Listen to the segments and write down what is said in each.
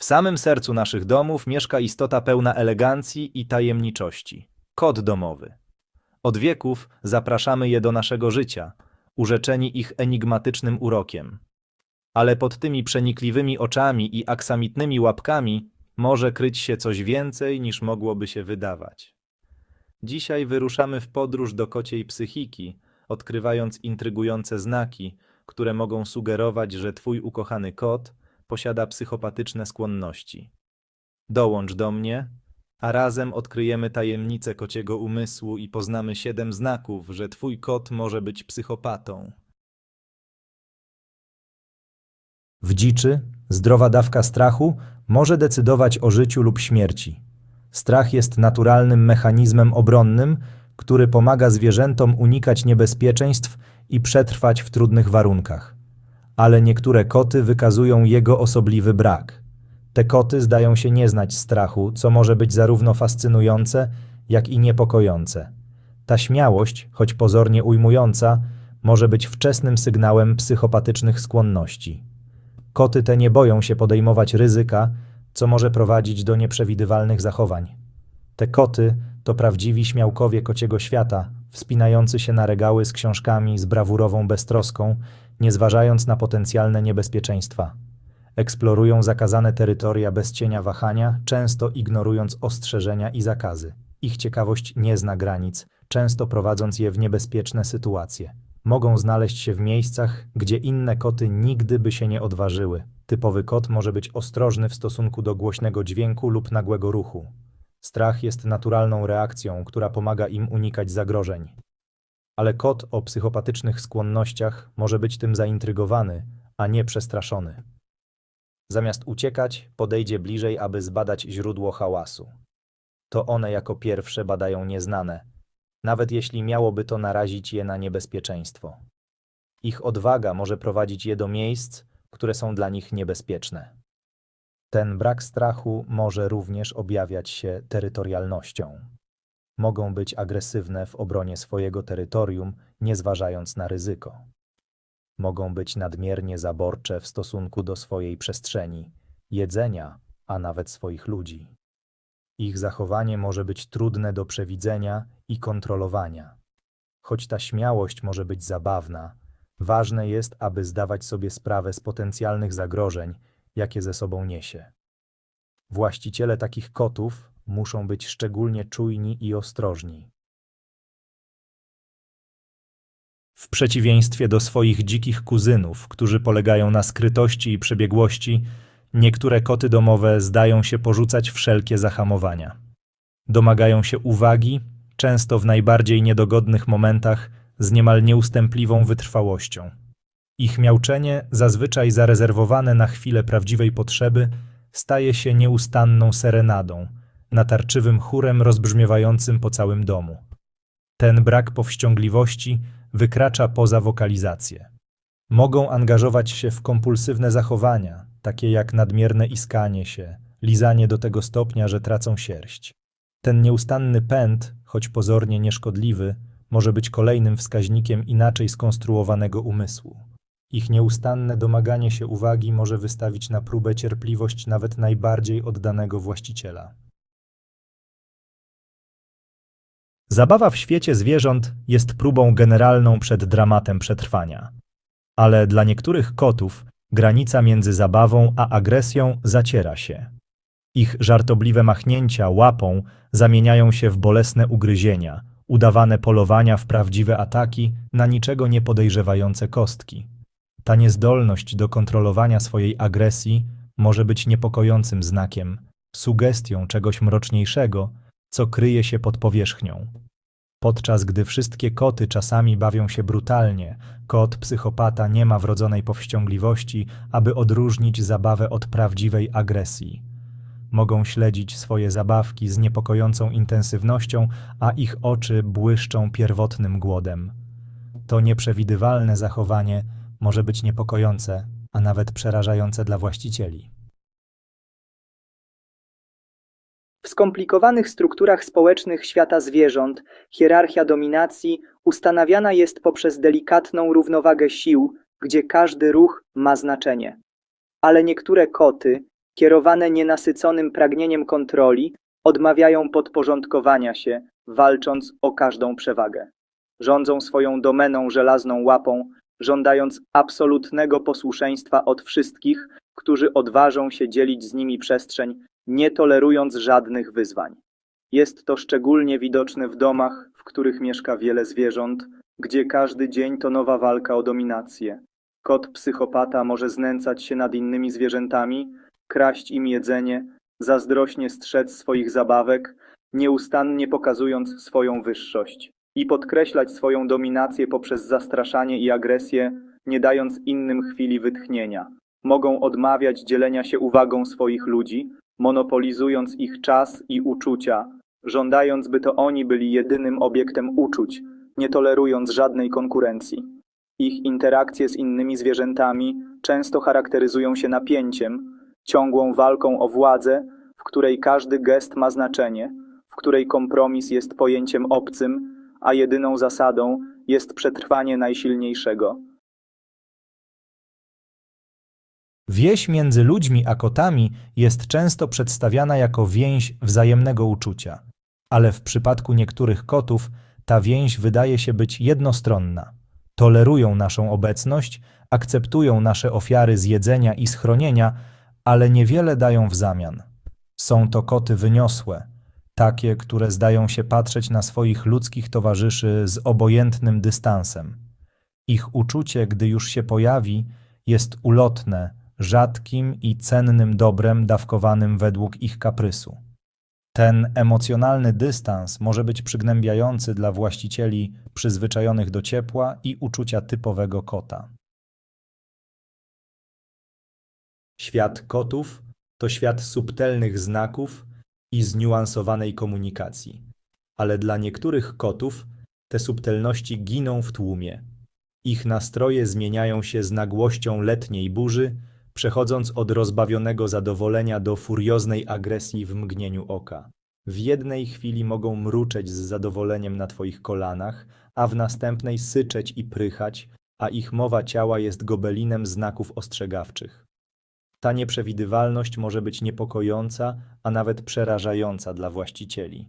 W samym sercu naszych domów mieszka istota pełna elegancji i tajemniczości. Kot domowy. Od wieków zapraszamy je do naszego życia, urzeczeni ich enigmatycznym urokiem. Ale pod tymi przenikliwymi oczami i aksamitnymi łapkami może kryć się coś więcej niż mogłoby się wydawać. Dzisiaj wyruszamy w podróż do kociej psychiki, odkrywając intrygujące znaki, które mogą sugerować, że twój ukochany kot posiada psychopatyczne skłonności. Dołącz do mnie, a razem odkryjemy tajemnicę kociego umysłu i poznamy siedem znaków, że twój kot może być psychopatą. W dziczy zdrowa dawka strachu może decydować o życiu lub śmierci. Strach jest naturalnym mechanizmem obronnym, który pomaga zwierzętom unikać niebezpieczeństw i przetrwać w trudnych warunkach. Ale niektóre koty wykazują jego osobliwy brak. Te koty zdają się nie znać strachu, co może być zarówno fascynujące, jak i niepokojące. Ta śmiałość, choć pozornie ujmująca, może być wczesnym sygnałem psychopatycznych skłonności. Koty te nie boją się podejmować ryzyka, co może prowadzić do nieprzewidywalnych zachowań. Te koty to prawdziwi śmiałkowie kociego świata, wspinający się na regały z książkami z brawurową beztroską, nie zważając na potencjalne niebezpieczeństwa. Eksplorują zakazane terytoria bez cienia wahania, często ignorując ostrzeżenia i zakazy. Ich ciekawość nie zna granic, często prowadząc je w niebezpieczne sytuacje. Mogą znaleźć się w miejscach, gdzie inne koty nigdy by się nie odważyły. Typowy kot może być ostrożny w stosunku do głośnego dźwięku lub nagłego ruchu. Strach jest naturalną reakcją, która pomaga im unikać zagrożeń. Ale kot o psychopatycznych skłonnościach może być tym zaintrygowany, a nie przestraszony. Zamiast uciekać, podejdzie bliżej, aby zbadać źródło hałasu. To one jako pierwsze badają nieznane, nawet jeśli miałoby to narazić je na niebezpieczeństwo. Ich odwaga może prowadzić je do miejsc, które są dla nich niebezpieczne. Ten brak strachu może również objawiać się terytorialnością. Mogą być agresywne w obronie swojego terytorium, nie zważając na ryzyko. Mogą być nadmiernie zaborcze w stosunku do swojej przestrzeni, jedzenia, a nawet swoich ludzi. Ich zachowanie może być trudne do przewidzenia i kontrolowania. Choć ta śmiałość może być zabawna, ważne jest, aby zdawać sobie sprawę z potencjalnych zagrożeń, jakie ze sobą niesie. Właściciele takich kotów muszą być szczególnie czujni i ostrożni. W przeciwieństwie do swoich dzikich kuzynów, którzy polegają na skrytości i przebiegłości, niektóre koty domowe zdają się porzucać wszelkie zahamowania. Domagają się uwagi, często w najbardziej niedogodnych momentach, z niemal nieustępliwą wytrwałością. Ich miauczenie, zazwyczaj zarezerwowane na chwilę prawdziwej potrzeby, staje się nieustanną serenadą, natarczywym chórem rozbrzmiewającym po całym domu. Ten brak powściągliwości wykracza poza wokalizację. Mogą angażować się w kompulsywne zachowania, takie jak nadmierne iskanie się, lizanie do tego stopnia, że tracą sierść. Ten nieustanny pęd, choć pozornie nieszkodliwy, może być kolejnym wskaźnikiem inaczej skonstruowanego umysłu. Ich nieustanne domaganie się uwagi może wystawić na próbę cierpliwość nawet najbardziej oddanego właściciela. Zabawa w świecie zwierząt jest próbą generalną przed dramatem przetrwania. Ale dla niektórych kotów granica między zabawą a agresją zaciera się. Ich żartobliwe machnięcia łapą zamieniają się w bolesne ugryzienia, udawane polowania w prawdziwe ataki na niczego nie podejrzewające kostki. Ta niezdolność do kontrolowania swojej agresji może być niepokojącym znakiem, sugestią czegoś mroczniejszego, co kryje się pod powierzchnią. Podczas gdy wszystkie koty czasami bawią się brutalnie, kot psychopata nie ma wrodzonej powściągliwości, aby odróżnić zabawę od prawdziwej agresji. Mogą śledzić swoje zabawki z niepokojącą intensywnością, a ich oczy błyszczą pierwotnym głodem. To nieprzewidywalne zachowanie może być niepokojące, a nawet przerażające dla właścicieli. W skomplikowanych strukturach społecznych świata zwierząt hierarchia dominacji ustanawiana jest poprzez delikatną równowagę sił, gdzie każdy ruch ma znaczenie. Ale niektóre koty, kierowane nienasyconym pragnieniem kontroli, odmawiają podporządkowania się, walcząc o każdą przewagę. Rządzą swoją domeną żelazną łapą, żądając absolutnego posłuszeństwa od wszystkich, którzy odważą się dzielić z nimi przestrzeń, nie tolerując żadnych wyzwań. Jest to szczególnie widoczne w domach, w których mieszka wiele zwierząt, gdzie każdy dzień to nowa walka o dominację. Kot psychopata może znęcać się nad innymi zwierzętami, kraść im jedzenie, zazdrośnie strzec swoich zabawek, nieustannie pokazując swoją wyższość i podkreślać swoją dominację poprzez zastraszanie i agresję, nie dając innym chwili wytchnienia. Mogą odmawiać dzielenia się uwagą swoich ludzi, monopolizując ich czas i uczucia, żądając, by to oni byli jedynym obiektem uczuć, nie tolerując żadnej konkurencji. Ich interakcje z innymi zwierzętami często charakteryzują się napięciem, ciągłą walką o władzę, w której każdy gest ma znaczenie, w której kompromis jest pojęciem obcym, a jedyną zasadą jest przetrwanie najsilniejszego. Więź między ludźmi a kotami jest często przedstawiana jako więź wzajemnego uczucia, ale w przypadku niektórych kotów ta więź wydaje się być jednostronna. Tolerują naszą obecność, akceptują nasze ofiary zjedzenia i schronienia, ale niewiele dają w zamian. Są to koty wyniosłe, takie, które zdają się patrzeć na swoich ludzkich towarzyszy z obojętnym dystansem. Ich uczucie, gdy już się pojawi, jest ulotne, rzadkim i cennym dobrem dawkowanym według ich kaprysu. Ten emocjonalny dystans może być przygnębiający dla właścicieli przyzwyczajonych do ciepła i uczucia typowego kota. Świat kotów to świat subtelnych znaków i zniuansowanej komunikacji, ale dla niektórych kotów te subtelności giną w tłumie. Ich nastroje zmieniają się z nagłością letniej burzy, przechodząc od rozbawionego zadowolenia do furioznej agresji w mgnieniu oka. W jednej chwili mogą mruczeć z zadowoleniem na twoich kolanach, a w następnej syczeć i prychać, a ich mowa ciała jest gobelinem znaków ostrzegawczych. Ta nieprzewidywalność może być niepokojąca, a nawet przerażająca dla właścicieli.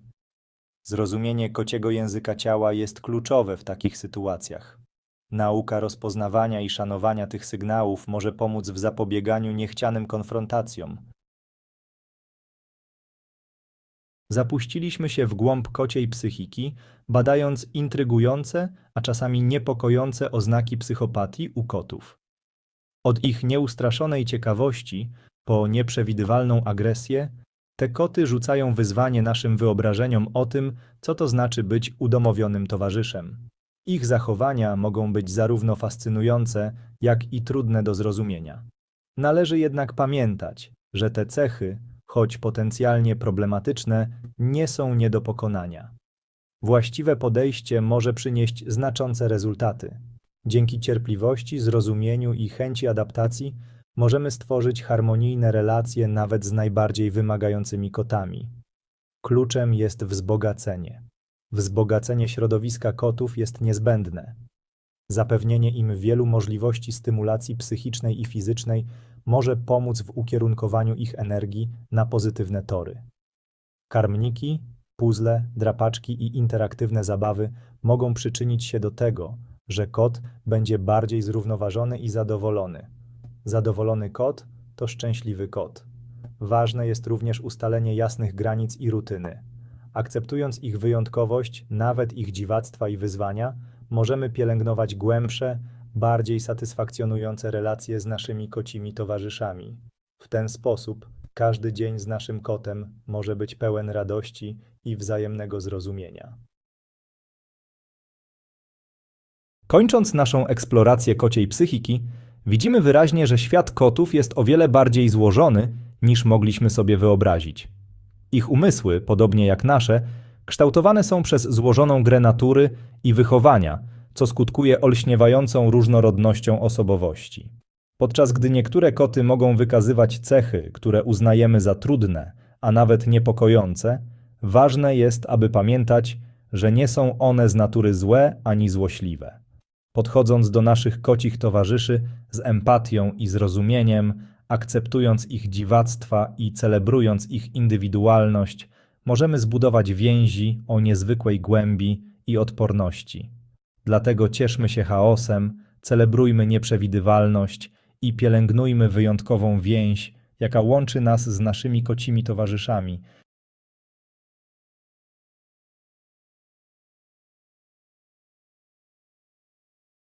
Zrozumienie kociego języka ciała jest kluczowe w takich sytuacjach. Nauka rozpoznawania i szanowania tych sygnałów może pomóc w zapobieganiu niechcianym konfrontacjom. Zapuściliśmy się w głąb kociej psychiki, badając intrygujące, a czasami niepokojące oznaki psychopatii u kotów. Od ich nieustraszonej ciekawości po nieprzewidywalną agresję, te koty rzucają wyzwanie naszym wyobrażeniom o tym, co to znaczy być udomowionym towarzyszem. Ich zachowania mogą być zarówno fascynujące, jak i trudne do zrozumienia. Należy jednak pamiętać, że te cechy, choć potencjalnie problematyczne, nie są nie do pokonania. Właściwe podejście może przynieść znaczące rezultaty. Dzięki cierpliwości, zrozumieniu i chęci adaptacji możemy stworzyć harmonijne relacje nawet z najbardziej wymagającymi kotami. Kluczem jest wzbogacenie. Wzbogacenie środowiska kotów jest niezbędne. Zapewnienie im wielu możliwości stymulacji psychicznej i fizycznej może pomóc w ukierunkowaniu ich energii na pozytywne tory. Karmniki, puzzle, drapaczki i interaktywne zabawy mogą przyczynić się do tego, że kot będzie bardziej zrównoważony i zadowolony. Zadowolony kot to szczęśliwy kot. Ważne jest również ustalenie jasnych granic i rutyny. Akceptując ich wyjątkowość, nawet ich dziwactwa i wyzwania, możemy pielęgnować głębsze, bardziej satysfakcjonujące relacje z naszymi kocimi towarzyszami. W ten sposób każdy dzień z naszym kotem może być pełen radości i wzajemnego zrozumienia. Kończąc naszą eksplorację kociej psychiki, widzimy wyraźnie, że świat kotów jest o wiele bardziej złożony, niż mogliśmy sobie wyobrazić. Ich umysły, podobnie jak nasze, kształtowane są przez złożoną grę natury i wychowania, co skutkuje olśniewającą różnorodnością osobowości. Podczas gdy niektóre koty mogą wykazywać cechy, które uznajemy za trudne, a nawet niepokojące, ważne jest, aby pamiętać, że nie są one z natury złe ani złośliwe. Podchodząc do naszych kocich towarzyszy z empatią i zrozumieniem, Akceptując ich dziwactwa i celebrując ich indywidualność, możemy zbudować więzi o niezwykłej głębi i odporności. Dlatego cieszmy się chaosem, celebrujmy nieprzewidywalność i pielęgnujmy wyjątkową więź, jaka łączy nas z naszymi kocimi towarzyszami,